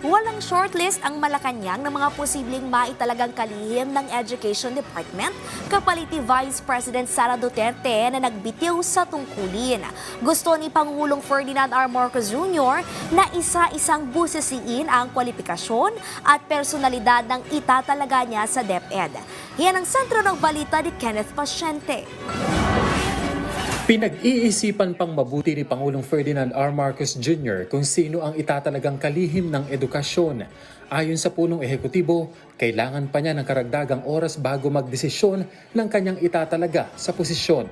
Walang shortlist ang Malacanang ng mga posibleng maitalagang kalihim ng Education Department kapalit Vice President Sara Duterte na nagbitiw sa tungkulin. Gusto ni Pangulong Ferdinand R. Marcos Jr. na isa-isang busisiin ang kwalifikasyon at personalidad ng itatalaga niya sa DepEd. Yan ang sentro ng balita ni Kenneth Pasyente. Pinag-iisipan pang mabuti ni Pangulong Ferdinand R. Marcos Jr. kung sino ang itatalagang kalihim ng edukasyon. Ayon sa punong ehekutibo, kailangan pa niya ng karagdagang oras bago magdesisyon ng kanyang itatalaga sa posisyon.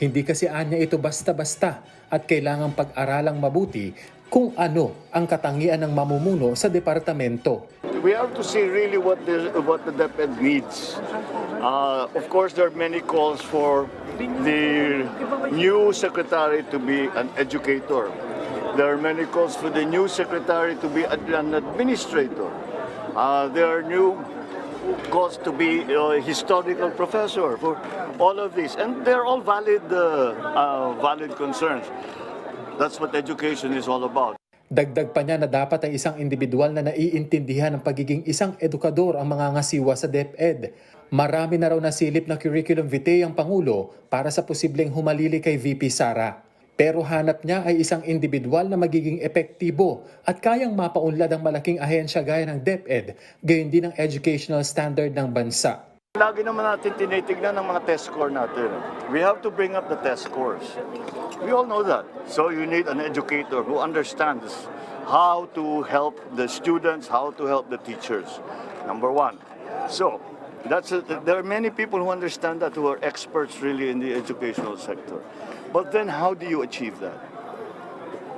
Hindi kasi anya ito basta-basta at kailangang pag-aralang mabuti kung ano ang katangian ng mamumuno sa departamento. We have to see really what the what the DepEd needs. Uh, of course, there are many calls for the new secretary to be an educator. There are many calls for the new secretary to be an administrator. Uh, there are new calls to be a historical professor for all of these, and they're all valid, uh, uh, valid concerns. That's what education is all about. Dagdag pa niya na dapat ay isang individual na naiintindihan ng pagiging isang edukador ang mga ngasiwa sa DepEd. Marami na raw nasilip na curriculum vitae ang Pangulo para sa posibleng humalili kay VP Sara. Pero hanap niya ay isang individual na magiging epektibo at kayang mapaunlad ang malaking ahensya gaya ng DepEd, gayon din ang educational standard ng bansa. Lagi naman natin tinitignan ng mga test score natin. We have to bring up the test scores. We all know that. So you need an educator who understands how to help the students, how to help the teachers. Number one. So that's a, there are many people who understand that who are experts really in the educational sector. But then how do you achieve that?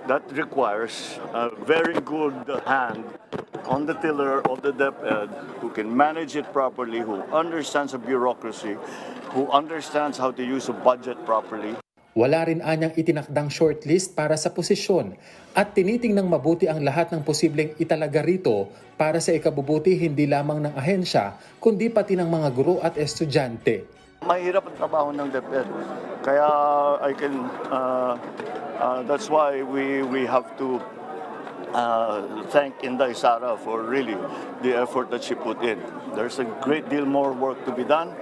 That requires a very good hand on the tiller of the DepEd who can manage it properly, who understands the bureaucracy, who understands how to use a budget properly. Wala rin anyang itinakdang shortlist para sa posisyon at tinitingnang mabuti ang lahat ng posibleng italaga rito para sa ikabubuti hindi lamang ng ahensya kundi pati ng mga guro at estudyante. Mahirap ang trabaho ng DepEd. Kaya I can, uh, uh, that's why we, we have to uh, thank Inday Sara for really the effort that she put in. There's a great deal more work to be done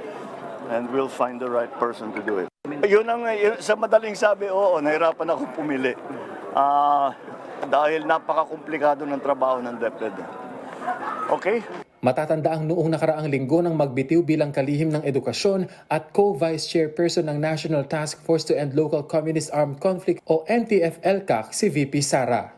and we'll find the right person to do it. Yun ang, sa madaling sabi, oo, nahirapan akong pumili. Ah, dahil napaka-komplikado ng trabaho ng DepEd. Okay? Matatanda ang noong nakaraang linggo ng magbitiw bilang kalihim ng edukasyon at co-vice chairperson ng National Task Force to End Local Communist Armed Conflict o NTF-ELCAC si VP Sara.